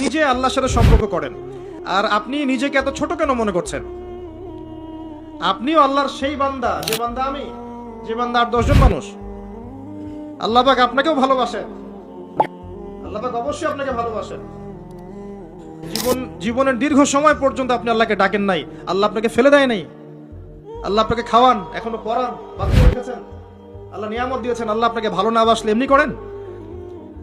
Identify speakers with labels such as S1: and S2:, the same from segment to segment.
S1: নিজে আল্লাহর সাথে সম্পর্ক করেন। আর আপনি নিজেকে এত ছোট কেন মনে করছেন? আপনিও আল্লাহর সেই বান্দা, যে বান্দা আমি, যে বান্দা আর দশজন মানুষ। আল্লাহ পাক আপনাকেও ভালোবাসেন। আল্লাহ পাক অবশ্যই আপনাকে ভালোবাসেন। জীবন, জীবনের দীর্ঘ সময় পর্যন্ত আপনি আল্লাহকে ডাকেন নাই। আল্লাহ আপনাকে ফেলে দেয় নাই। আল্লাহ আপনাকে খাওয়ান, এখনও পড়ান বাচ্চা রেখেছেন। আল্লাহ নিয়ামত দিয়েছেন, আল্লাহ আপনাকে ভালো না বাসলে এমনি করেন?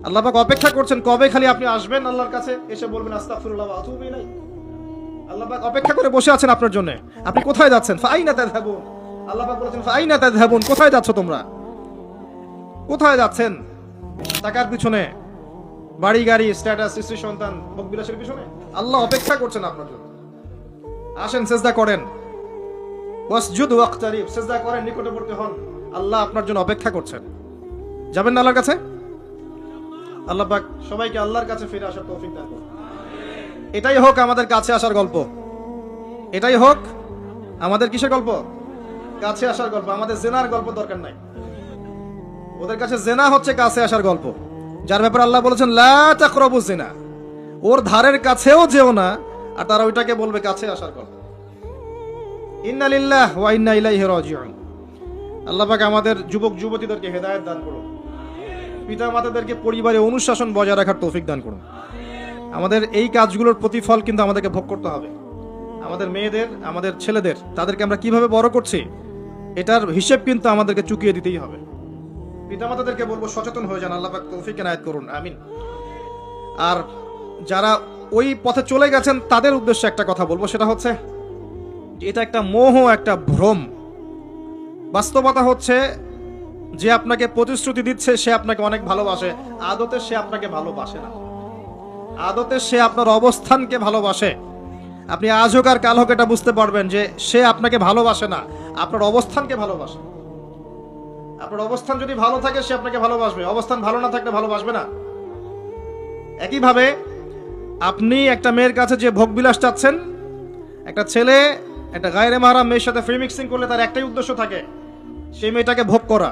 S1: আল্লাহ পাক অপেক্ষা করছেন, কবে খালি আপনি আসবেন? আল্লাহর কাছে এসে বলবেন, আস্তাগফিরুল্লাহ ওয়া অপেক্ষা করে বসে আছেন আপনার জন্য। আপনি কোথায় যাচ্ছেন? ফাইনা তাযহাবুন। আল্লাহ বলেছেন, ফাইনা তাযহাবুন, কোথায় যাচ্ছ তোমরা? কোথায় যাচ্ছেন? টাকার পিছনে? বাড়ি, গাড়ি স্ট্যাটাস স্ত্রী, সন্তান ভোগ বিলাসের পিছনে? আল্লাহ অপেক্ষা করছেন আপনার জন্য। আসেন, সেজদা করেন। ওয়াসজুদ ওয়াক্তারিব, সেজদা করেন, নিকটবর্তী হন। আল্লাহ আপনার জন্য অপেক্ষা করছেন। যাবেন না আল্লাহর কাছে? আল্লাহ পাক সবাইকে আল্লাহর কাছে ফিরে আসার তৌফিক দান করুন। এটাই হোক আমাদের কাছে আসার গল্প। এটাই হোক আমাদের কিসের গল্প? কাছে আসার গল্প। আমাদের জেনার গল্প দরকার নাই। ওদের কাছে জেনা হচ্ছে কাছে আসার গল্প। যার ব্যাপারে আল্লাহ বলেছেন, লা তাকরাবু জেনা। ওর ধারের কাছেও যেও না, আর তারা ওইটাকে বলবে কাছে আসার গল্প। ইন্না লিল্লাহ ওয়া ইন্না ইলাইহি রাজিউন। আল্লাহ পাক আমাদের যুবক যুবতীদেরকে হেদায়েত দান করুন। পিতা মাতাদেরকে পরিবারে অনুশাসন বজায় রাখার তৌফিক দান করুন। আমাদের এই কাজগুলোর প্রতিফল কিন্তু আমাদেরকে ভোগ করতে হবে। আমাদের মেয়েদের, আমাদের ছেলেদের, তাদেরকে আমরা কীভাবে বড় করছি, এটার হিসেব কিন্তু আমাদেরকে চুকিয়ে দিতেই হবে। পিতামাতাদেরকে বলব, সচেতন হয়ে যান, আল্লাহ তৌফিক এনায়েত করুন, আমিন। আর যারা ওই পথে চলে গেছেন, তাদের উদ্দেশ্যে একটা কথা বলব, সেটা হচ্ছে, এটা একটা মোহ, একটা ভ্রম। বাস্তবতা হচ্ছে যে আপনাকে প্রতিশ্রুতি দিচ্ছে, সে আপনাকে অনেক ভালোবাসে। আদতে সে আপনাকে ভালোবাসে না। আদতে সে আপনার অবস্থানকে ভালোবাসে। আপনি আজ হোক আর কাল হোক এটা বুঝতে পারবেন যে সে আপনাকে ভালোবাসে না, আপনার অবস্থানকে ভালোবাসে। আপনার অবস্থান যদি ভালো থাকে, সে আপনাকে ভালোবাসবে। অবস্থান ভালো না থাকলে ভালোবাসবে না। একইভাবে আপনি একটা মেয়ের কাছে যে ভোগবিলাস চাচ্ছেন, একটা ছেলে, একটা গায়ের মারা মেয়ের সাথে ফ্রি মিক্সিং করলে তার একটাই উদ্দেশ্য থাকে, সেই মেয়েটাকে ভোগ করা।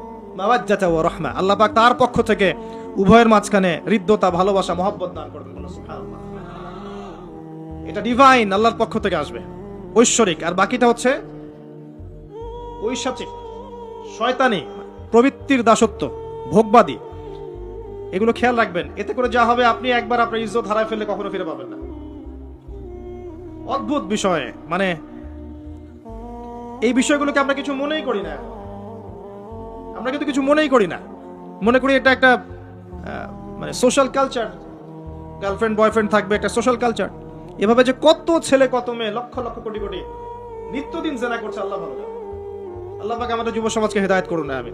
S1: মাওয়াজ্জাতা ওয়া রাহমা। আল্লাহ পাক তার পক্ষ থেকে উভয়ের মাঝখানে হৃদ্যতা, ভালোবাসা, মহব্বত দান করবেন। এটা ডিভাইন আল্লাহর পক্ষ থেকে আসবে। ঐশ্বরিক। আর বাকিটা হচ্ছে ঐশাচিক, শয়তানি, প্রবৃত্তির দাসত্ব, ভোগবাদী। এগুলো খেয়াল রাখবেন। এতে করে যা হবে, আপনি একবার আপনার ইজ্জত হারায় ফেললে কখনো ফিরে পাবেন না। অদ্ভুত বিষয়। মানে এই বিষয়গুলোকে আমরা কিছু মনেই করি না। আমরা কিন্তু কিছু মনেই করি না। মনে করি এটা একটা মানে সোশ্যাল কালচার গার্লফ্রেন্ড বয়ফ্রেন্ড থাকবে, একটা সোশ্যাল কালচার এভাবে যে কত ছেলে, কত মেয়ে, লক্ষ লক্ষ কোটি কোটি নিত্যদিন জেনা করছে, আল্লাহ ভালো আল্লাহ আমাদের যুব সমাজকে হেদায়ত করুন আমি